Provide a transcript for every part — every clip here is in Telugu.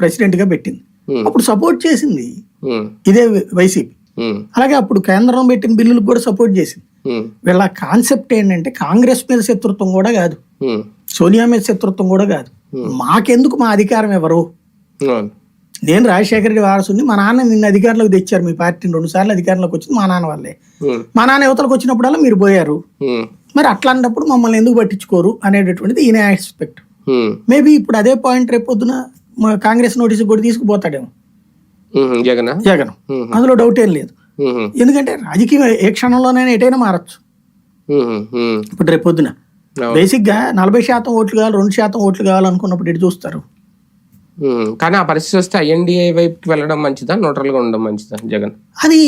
ప్రెసిడెంట్గా పెట్టింది. అప్పుడు సపోర్ట్ చేసింది ఇదే వైసీపీ. అలాగే అప్పుడు కేంద్రం పెట్టిన బిల్లులకు కూడా సపోర్ట్ చేసింది. వీళ్ళ కాన్సెప్ట్ ఏంటంటే కాంగ్రెస్ మీద శత్రుత్వం కూడా కాదు. సోనియా మీద శత్రుత్వం కూడా కాదు. మాకెందుకు మా అధికారం ఎవరు. నేను రాజశేఖర రెడ్డి వారసుని మా నాన్న నిన్న అధికారంలోకి తెచ్చారు. మీ పార్టీని రెండు సార్లు అధికారంలోకి వచ్చింది మా నాన్న ఉమ్, మా నాన్న యువతలకు వచ్చినప్పుడల్లా మీరు పోయారు. మరి అట్లాంటప్పుడు మమ్మల్ని ఎందుకు పట్టించుకోరు అనేటటువంటిది ఈయన ఆస్పెక్ట్ మేబీ ఇప్పుడు అదే పాయింట్ రేపు పొద్దున మా కాంగ్రెస్ నోటీస్ కూడా తీసుకుపోతాడేమో. జగన్ జగన్. అందులో డౌట్ ఏం లేదు. ఎందుకంటే రాజకీయం ఏ క్షణంలోనైనా ఎటైనా మారచ్చు. ఇప్పుడు రేపు పొద్దున. అవును. బేసిక్గా నలభై శాతం ఓట్లు కావాలి రెండు శాతం ఓట్లు కావాలనుకున్నప్పుడు ఇటు చూస్తారు? కానీ ఆ పరిస్థితి వస్తే ఐఎన్డిఏ వైపుకి వెళ్ళడం మంచిదా? న్యూట్రల్గా ఉండడం మంచిదా జగన్? అది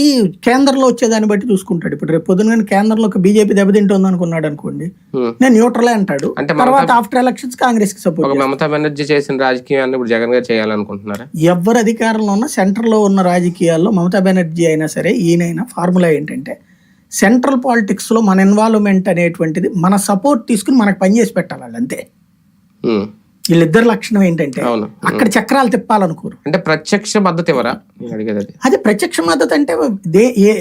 కేంద్రంలో వచ్చేదాన్ని బట్టి చూసుకుంటాడు. ఇప్పుడు రేపు పొద్దున కానీ కేంద్రంలో ఒక బీజేపీ దెబ్బతింటుంది అనుకున్నాడు అనుకోండి నేను న్యూట్రలే అంటాడు. అంటే తర్వాత ఆఫ్టర్ ఎలక్షన్స్ కాంగ్రెస్కి సపోర్ట్ మమతా బెనర్జీ చేసిన రాజకీయాన్ని ఇప్పుడు జగన్ గారు చేయాలనుకుంటున్నారా? ఎవరు అధికారంలో ఉన్న సెంట్రల్లో ఉన్న రాజకీయాల్లో మమతా బెనర్జీ అయినా సరే ఈయనైనా ఫార్ములా ఏంటంటే సెంట్రల్ పాలిటిక్స్లో మన ఇన్వాల్వ్మెంట్ అనేటువంటిది మన సపోర్ట్ తీసుకుని మనకు పనిచేసి పెట్టాలి అంతే వీళ్ళిద్దరు లక్షణం ఏంటంటే అక్కడ చక్రాలు తిప్పాలనుకోరు. అంటే ప్రత్యక్ష మద్దతు ఇవ్వరా అడిగేది అది. ప్రత్యక్ష మద్దతు అంటే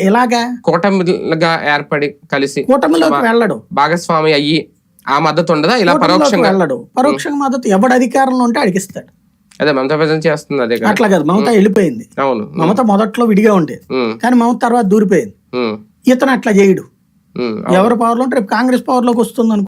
ఎలాగా? కూటమిగా ఏర్పడి కలిసి కూటమిలోకి వెళ్ళడు. భాగస్వామి అయ్యి ఆ మద్దతు ఉండదా? ఇలా పరోక్షంగా? వెళ్ళడు. పరోక్ష మద్దతు ఎవడు అధికారంలో ఉంటే అడిగిస్తాడు. అదే మమతా బెనర్జీ చేస్తుంది అదే అట్లా కాదు. మమత వెళ్ళిపోయింది. అవును. మమత మొదట్లో విడిగా ఉండేది కానీ మమత తర్వాత దూరిపోయింది. ఇతను అట్లా చేయడు. ఎవరు పవర్లో ఉంటే రేపు కాంగ్రెస్ పవర్లోకి వస్తుంది